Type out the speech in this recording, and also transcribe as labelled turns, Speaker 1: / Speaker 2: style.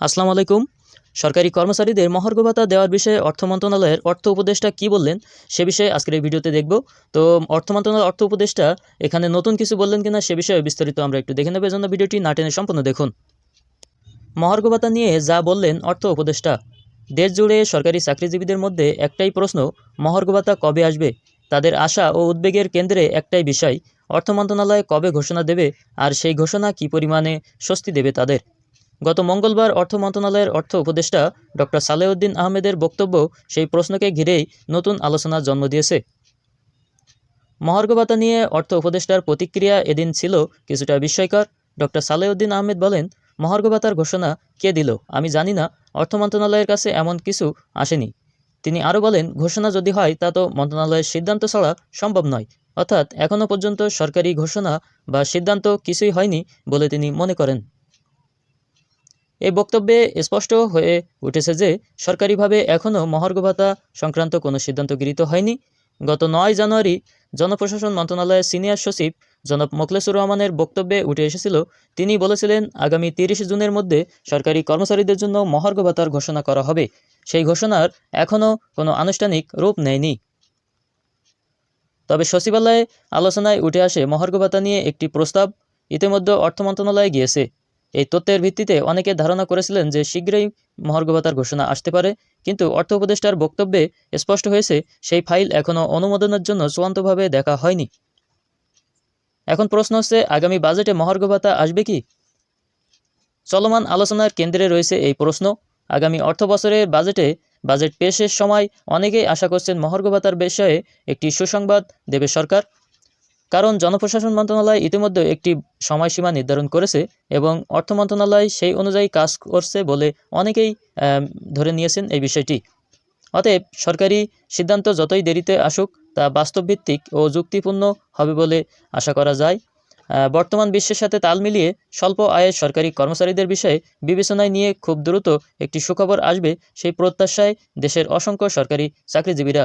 Speaker 1: আসসালামু আলাইকুম। সরকারি কর্মচারীদের মহার্ঘ ভাতা দেওয়ার বিষয়ে অর্থ মন্ত্রণালয়ের অর্থ উপদেষ্টা কী বললেন সে বিষয়ে আজকের এই ভিডিওতে দেখব। তো, অর্থ মন্ত্রণালয়ের অর্থ উপদেষ্টা এখানে নতুন কিছু বললেন কিনা সে বিষয়ে বিস্তারিত আমরা একটু দেখে নেব। জন্য ভিডিওটি না টেনে সম্পূর্ণ দেখুন। মহার্ঘ ভাতা নিয়ে যা বললেন অর্থ উপদেষ্টা, দেশ জুড়ে সরকারি চাকরিজীবীদের মধ্যে একটাই প্রশ্ন মহার্ঘ ভাতা কবে আসবে? তাদের আশা ও উদ্বেগের কেন্দ্রে একটাই বিষয়, অর্থ মন্ত্রণালয় কবে ঘোষণা দেবে আর সেই ঘোষণা কী পরিমাণে স্বস্তি দেবে তাদের? গত মঙ্গলবার অর্থ মন্ত্রণালয়ের অর্থ উপদেষ্টা ডক্টর সালেউদ্দিন আহমেদের বক্তব্য সেই প্রশ্নকে ঘিরেই নতুন আলোচনার জন্ম দিয়েছে। মহার্ঘ ভাতা নিয়ে অর্থ উপদেষ্টার প্রতিক্রিয়া এদিন ছিল কিছুটা বিস্ময়কর। ডক্টর সালেউদ্দিন আহমেদ বলেন মহার্ঘ ভাতার ঘোষণা কে দিল আমি জানি না, অর্থ মন্ত্রণালয়ের কাছে এমন কিছু আসেনি। তিনি আরও বলেন, ঘোষণা যদি হয় তা তো মন্ত্রণালয়ের সিদ্ধান্ত ছাড়া সম্ভব নয়। অর্থাৎ এখনও পর্যন্ত সরকারি ঘোষণা বা সিদ্ধান্ত কিছুই হয়নি বলে তিনি মনে করেন। এই বক্তব্যে স্পষ্ট হয়ে উঠেছে যে, সরকারিভাবে এখনও মহার্ঘ ভাতা সংক্রান্ত কোনো সিদ্ধান্ত গৃহীত হয়নি। গত নয় জানুয়ারি জনপ্রশাসন মন্ত্রণালয়ের সিনিয়র সচিব জনাব মোখলেসুর রহমানের বক্তব্যে উঠে এসেছিল, তিনি বলেছিলেন, আগামী তিরিশ জুনের মধ্যে সরকারি কর্মচারীদের জন্য মহার্ঘ ভাতার ঘোষণা করা হবে। সেই ঘোষণার এখনও কোনো আনুষ্ঠানিক রূপ নেয়নি। তবে সচিবালয়ে আলোচনায় উঠে আসে মহার্ঘ ভাতা নিয়ে একটি প্রস্তাব ইতিমধ্যে অর্থ মন্ত্রণালয়ে গিয়েছে। এই তথ্যের ভিত্তিতে অনেকে ধারণা করেছিলেন যে শীঘ্রই মহার্ঘ ভাতার ঘোষণা আসতে পারে, কিন্তু অর্থ উপদেষ্টার বক্তব্যে স্পষ্ট হয়েছে, সেই ফাইল এখনও অনুমোদনের জন্য চূড়ান্তভাবে দেখা হয়নি। এখন প্রশ্ন হচ্ছে, আগামী বাজেটে মহার্ঘ ভাতা আসবে কি? চলমান আলোচনার কেন্দ্রে রয়েছে এই প্রশ্ন। আগামী অর্থ বছরের বাজেটে বাজেট পেশের সময় অনেকেই আশা করছেন মহার্ঘ ভাতার বিষয়ে একটি সুসংবাদ দেবে সরকার। কারণ জনপ্রশাসন মন্ত্রণালয় ইতিমধ্যে একটি সময়সীমা নির্ধারণ করেছে এবং অর্থ মন্ত্রণালয় সেই অনুযায়ী কাজ করছে বলে অনেকেই ধরে নিয়েছেন এই বিষয়টি। অতএব সরকারি সিদ্ধান্ত যতই দেরিতে আসুক, তা বাস্তবভিত্তিক ও যুক্তিপূর্ণ হবে বলে আশা করা যায়। বর্তমান বিশ্বের সাথে তাল মিলিয়ে স্বল্প আয়ের সরকারি কর্মচারীদের বিষয়ে বিবেচনায় নিয়ে খুব দ্রুত একটি সুখবর আসবে সেই প্রত্যাশায় দেশের অসংখ্য সরকারি চাকরিজীবীরা।